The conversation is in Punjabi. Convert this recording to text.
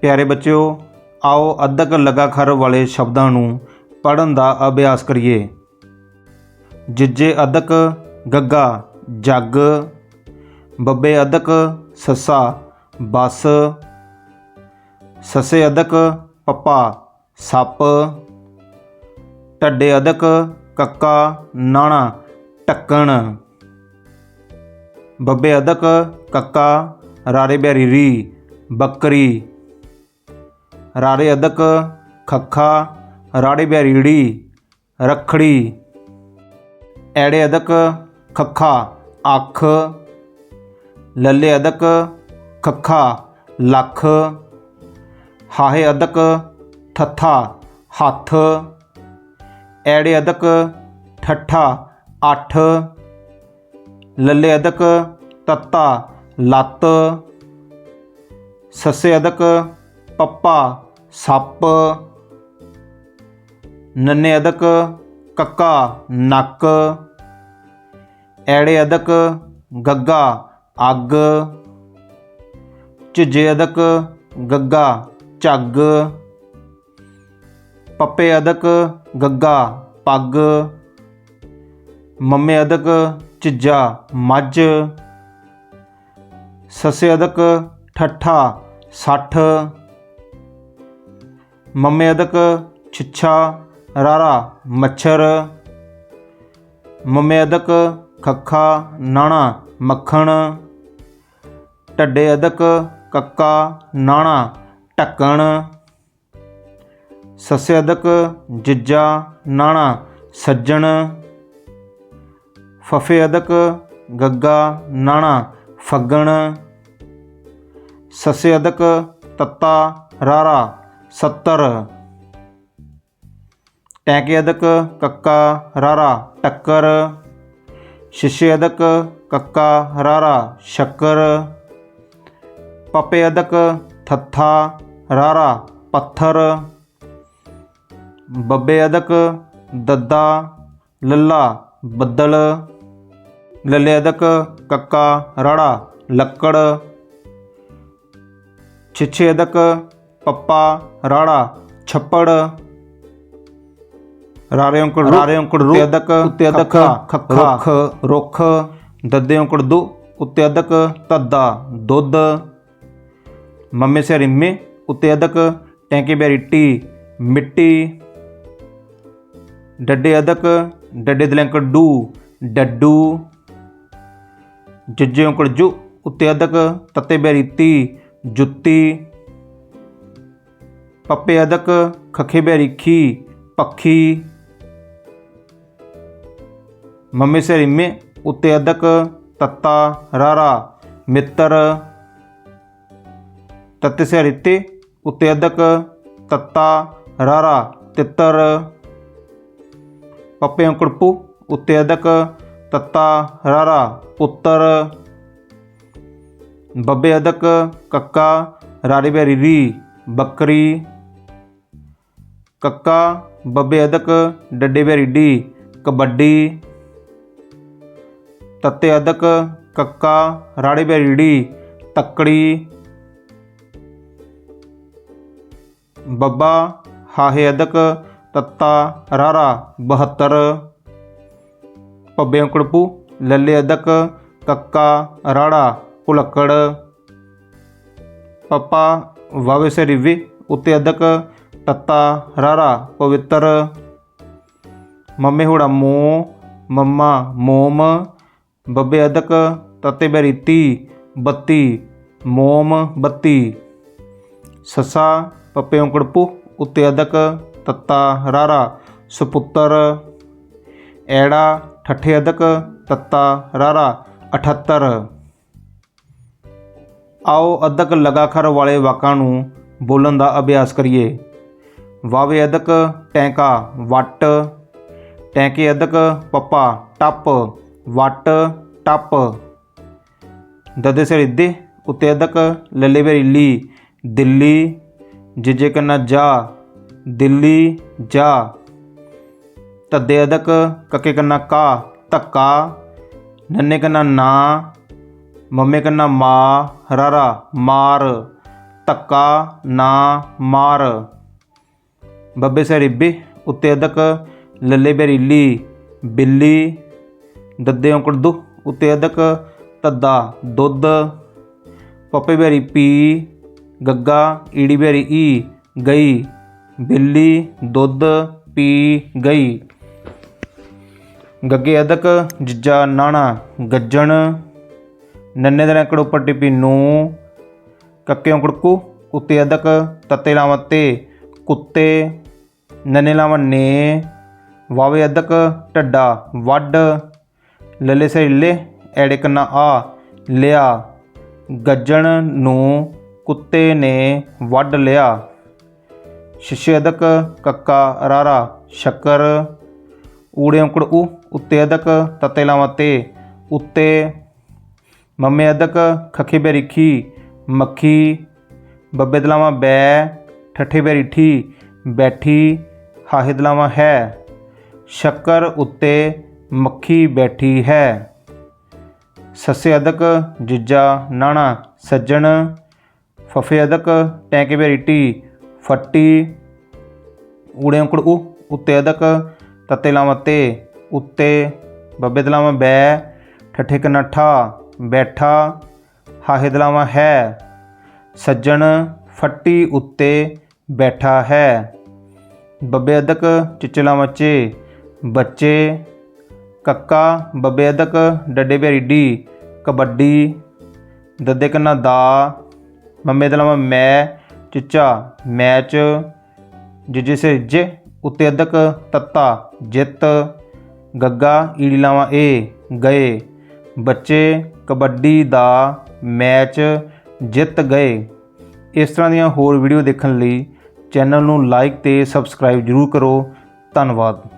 ਪਿਆਰੇ ਬੱਚਿਓ, ਆਓ ਅੱਧਕ ਲਗਾਖਰ ਵਾਲੇ ਸ਼ਬਦਾਂ ਨੂੰ ਪੜ੍ਹਨ ਦਾ ਅਭਿਆਸ ਕਰੀਏ। ਜਿੱਜੇ ਅਦਕ ਗੱਗਾ ਜੱਗ, ਬੱਬੇ ਅਦਕ ਸੱਸਾ ਬੱਸ, ਸੱਸੇ ਅਦਕ ਪੱਪਾ ਸੱਪ, ਢੱਡੇ ਅਦਕ ਕੱਕਾ ਨਾਣਾ ਟੱਕਣ ਬੱਬੇ ਅਦਕ ਕੱਕਾ ਰਾਰੇ ਬਿਹਾਰੀ ਰੀ ਬੱਕਰੀ ਰਾਰੇ ਅਦਕ, ਖੱਖਾ, ਰਾੜੇ ਬਿਹਾਰੀ ੜੀ ਰੱਖੜੀ। ਐੜੇ ਅਦਕ, ਖੱਖਾ, ਅੱਖ। ਲੱਲੇ ਅਦਕ, ਖੱਖਾ, ਲੱਖ। ਹਾਹੇ ਅਦਕ ਥੱਥਾ ਹੱਥ। ਐੜੇ ਅਦਕ, ਠੱਠਾ, ਅੱਠ। ਲੱਲੇ ਅਦਕ, ਤੱਤਾ, ਲੱਤ। ਸੱਸੇ ਅਦਕ, ਪੱਪਾ ਸੱਪ, ਨੰਨੇ ਅਦਕ, ਕੱਕਾ, ਨੱਕ, ਐੜੇ ਅਦਕ, ਗੱਗਾ, ਅੱਗ ਝਿਜੇ ਅਦਕ, ਗੱਗਾ, ਝੱਗ, ਪੱਪੇ ਅਦਕ, ਗੱਗਾ, ਪੱਗ, ਮੰਮੇ ਅਦਕ ਝਿੱਜਾ ਮੱਝ, ਸੱਸੇ ਅਦਕ, ਠੱਠਾ, ਸੱਠ ਮੰਮੇ ਅਦਕ, ਛਿੱਛਾ, ਰਾਰਾ, ਮੱਛਰ। ਮੰਮੇ ਅਦਕ, ਖੱਖਾ, ਨਾਣਾ, ਮੱਖਣ। ਢੱਡੇ ਅਦਕ, ਕੱਕਾ, ਨਾਣਾ, ਢੱਕਣ। ਸੱਸੇ ਅਦਕ, ਜਿੱਜਾ, ਨਾਣਾ, ਸੱਜਣ। ਫਫੇ ਅਦਕ, ਗੱਗਾ, ਨਾਣਾ, ਫੱਗਣ। ਸੱਸੇ ਅਦਕ, ਤੱਤਾ, ਰਾਰਾ। 70 ਟੈਂਕੇ ਅਦਕ ਕੱਕਾ ਰਾਰਾ, ਟੱਕਰ। ਸ਼ਿਸ਼ੇ ਅਦਕ ਕੱਕਾ ਰਾਰਾ, ਸ਼ੱਕਰ। ਪਪੇ ਅਦਕ ਥੱਥਾ ਰਾਰਾ, ਪੱਥਰ। ਬੱਬੇ ਅਦਕ ਦੱਦਾ, ਲੱਲਾ, ਬੱਦਲ। ਲੱਲੇ ਅਦਕ ਕੱਕਾ ਰਾੜਾ, ਲੱਕੜ। ਛਿਛੇ ਅਦਕ ਪੱਪਾ ਰਾੜਾ ਛੱਪੜ। ਰਾਰੇ ਔਂਕੜ ਰਾਰੇ ਔਂਕੜ ਰੂ ਅਦਕ ਉੱਤੇ ਅਦਕ ਖੱਖਾ ਰੁੱਖ ਦੱਦੇ ਔਂਕੜ ਦੁ ਉੱਤੇ ਅਦਕ ਤੱਦਾ ਦੁੱਧ। ਮੰਮੇ ਸੇ ਰਿੰਮੇ ਉੱਤੇ ਅਦਕ ਟੈਂਕੇ ਬੈਰੀ ਟੀ ਮਿੱਟੀ। ਡੱਡੇ ਅਦਕ ਡੱਡੇ ਦਲੰਕੜ ਡੂ ਡੱਡੂ। ਜੱਜੇ ਔਂਕੜ ਜੁ ਉੱਤੇ ਅਦਕ ਤੱਤੇ ਬੈਰੀ ਤੀ ਜੁੱਤੀ। ਪੱਪੇ ਅਦਕ, ਖੱਖੇ ਬੈਰੀ ਖੀ ਪੱਖੀ। ਮੰਮੇ ਸੇ ਰਿੰਮੇ ਉੱਤੇ ਅਦਕ, ਤੱਤਾ, ਰਾਰਾ, ਮਿੱਤਰ। ਤੱਤੇ ਸੇ ਰਿੱਤੇ ਉੱਤੇ ਅਦਕ, ਤੱਤਾ, ਰਾਰਾ, ਤਿੱਤਰ। ਪੱਪੇ ਔਂਕੜ ਉੱਤੇ ਅਦਕ, ਤੱਤਾ, ਰਾਰਾ, ਪੁੱਤਰ। ਬੱਬੇ ਅਦਕ, ਕੱਕਾ ਰਾਰੇ ਬੈਰੀ ਰੀ, ਬੱਕਰੀ। ਕੱਕਾ, ਬੱਬੇ ਅਦਕ, ਡੱਡੇ ਬੈਰੀ ਕਬੱਡੀ। ਤੱਤੇ ਅਦਕ, ਕੱਕਾ, ਰਾੜੇ ਬੈਰੀ ਤੱਕੜੀ। ਬੱਬਾ, ਹਾਹੇ ਅਦਕ, ਤੱਤਾ, ਰਾਰਾ 72 ਪੱਬੇ ਅੰਕੜਪੂ, ਲੱਲੇ ਅਦਕ, ਕੱਕਾ, ਰਾੜਾ, ਭੁਲੱਕੜ। ਪੱਪਾ, ਵਾਵੇ ਸੇ ਰਿਵੇ ਉੱਤੇ ਅਦਕ ਤੱਤਾ, ਰਾਰਾ, ਪਵਿੱਤਰ। ਮੰਮੇ ਹੋੜਾ ਮੋ ਮੰਮਾ ਮੋਮ, ਬੱਬੇ ਅਦਕ, ਤੱਤੇ ਬੈਰੀ ਤੀ ਬੱਤੀ, ਮੋਮ, ਬੱਤੀ। ਸੱਸਾ, ਪੱਪੇ ਔਂਕੜਪੂ ਉੱਤੇ ਅਦਕ, ਤੱਤਾ, ਰਾਰਾ, ਸੁਪੁੱਤਰ। ਐੜਾ, ਠੱਠੇ ਅਦਕ, ਤੱਤਾ, ਰਾਰਾ 78 ਆਓ ਅਦਕ ਲਗਾਖਰ ਵਾਲੇ ਵਾਕਾਂ ਨੂੰ ਬੋਲਣ ਦਾ ਅਭਿਆਸ ਕਰੀਏ। ਵਾਵੇ ਅਦਕ, ਟੈਂਕਾ, ਵੱਟ। ਟੈਂਕੇ ਅਦਕ, ਪੱਪਾ, ਟੱਪ। ਵੱਟ, ਟੱਪ। ਦਦੇ ਸਿਰ ਇੱਦੇ, ਉੱਤੇ ਅਦਕ, ਲੱਲੇ ਬੇਰੀ ਦਿੱਲੀ, ਜਿਜੇ ਕੰਨਾ ਜਾ। ਦਿੱਲੀ, ਜਾ। ਤੱਦੇ ਅਦਕ, ਕੱਕੇ ਕੰਨਾ ਕਾ, ਧੱਕਾ। ਨੰਨੇ ਕੰਨਾ ਨਾ। ਮੰਮੇ ਕੰਨਾ ਮਾ, ਹਰਾਰਾ, ਮਾਰ। ਧੱਕਾ, ਨਾ, ਮਾਰ। ਬੱਬੇ ਸੇ ਰਿੱਬੇ, ਉੱਤੇ ਅਦਕ, ਲੱਲੇ ਬੇਰੀਲੀ ਬਿੱਲੀ, ਦੱਦੇ ਔਂਕੜ ਦੁ ਉੱਤੇ ਅਦਕ, ਤੱਦਾ, ਦੁੱਧ, ਪੱਪੇ ਬੇਰੀ ਪੀ, ਗੱਗਾ, ਈੜੀ ਬੇਰੀ ਈ, ਗਈ, ਬਿੱਲੀ, ਦੁੱਧ, ਪੀ, ਗਈ। ਗੱਗੇ ਅਦਕ, ਜਿੱਜਾ, ਨਾਣਾ, ਗੱਜਣ, ਨੰਨੇ ਦੇ ਰੈਂਕੜ ਉੱਪਰ ਟਿੱਪੀ ਨੂੰ, ਕੱਕੇ ਔਂਕੜ ਉੱਤੇ ਅਦਕ, ਤੱਤੇ ਲਾਵਤੇ ਕੁੱਤੇ ਨੰਨੇ ਲਾਵਾਂ ਨੇ, ਵਾਵੇ ਅਦਕ ਢੱਡਾ ਵੱਡ ਲੱਲੇ ਸੇ ਐੜੇ ਕੰਨਾ ਆ, ਲਿਆ, ਗੱਜਣ ਨੂੰ ਕੁੱਤੇ ਨੇ ਵੱਢ ਲਿਆ। ਸ਼ਿਸ਼ੇ ਅਦਕ ਕੱਕਾ ਰਾਰਾ ਸ਼ੱਕਰ, ਊੜੇ ਉਂਕੜ ਉ, ਉੱਤੇ ਅਦਕ ਤਤੇ ਲਾਵਾਂ ਤੇ, ਉੱਤੇ ਮੰਮੇ ਅਦਕ ਖੱਖੇ ਬੇਰੀਖੀ ਮੱਖੀ, ਬੱਬੇ ਦਲਾਵਾਂ ਬੈ, ਠੱਠੇ ਬੇਰੀ ਬੈਠੀ ਹਾਹਿਦਲਾਵਾਂ ਹੈ। ਸ਼ੱਕਰ ਉੱਤੇ ਮੱਖੀ ਬੈਠੀ ਹੈ। ਸੱਸੇ ਅਦਕ ਜਿੱਜਾ ਨਾਣਾ ਸੱਜਣ ਫਫੇ ਅਦਕ ਟੈਂਕੇ ਬੇਰੀ ਟੀ ਫੱਟੀ, ਊੜੇ ਔਂਕੜ ਉ ਉੱਤੇ ਅਦਕ ਤਤੇ ਲਾਵਾਂ ਤੇ, ਉੱਤੇ ਬੱਬੇ ਦਲਾਵਾਂ ਬੈ, ਠੱਠੇ ਕਨਾ ਬੈਠਾ ਹਾਹੇ ਦਲਾਵਾਂ ਹੈ। ਸੱਜਣ ਫੱਟੀ ਉੱਤੇ ਬੈਠਾ ਹੈ। ਬੱਬੇ ਅਦਕ, ਚਿਚਲਾ ਚੇ ਬੱਚੇ, ਕੱਕਾ, ਬੱਬੇ ਅਦਕ, ਡੱਡੇ ਪਿਆਰੀ ਡੀ, ਕਬੱਡੀ, ਦੱਦੇ ਕੰਨਾ ਦਾ, ਮੰਮੇ ਦਲਾਵਾਂ ਮੈਂ, ਚਿੱਚਾ, ਮੈਚ ਜਿਜੇ ਸੇ ਜੇ, ਉੱਤੇ ਅਦਕ, ਤੱਤਾ, ਜਿੱਤ, ਗੱਗਾ, ਈੜੀ ਲਾਵਾਂ ਏ, ਗਏ, ਬੱਚੇ, ਕਬੱਡੀ ਦਾ, ਮੈਚ, ਜਿੱਤ, ਗਏ। ਇਸ ਤਰ੍ਹਾਂ ਦੀਆਂ ਹੋਰ ਵੀਡੀਓ ਦੇਖਣ ਲਈ ਚੈਨਲ ਨੂੰ ਲਾਈਕ ਤੇ ਸਬਸਕ੍ਰਾਈਬ ਜ਼ਰੂਰ ਕਰੋ। ਧੰਨਵਾਦ।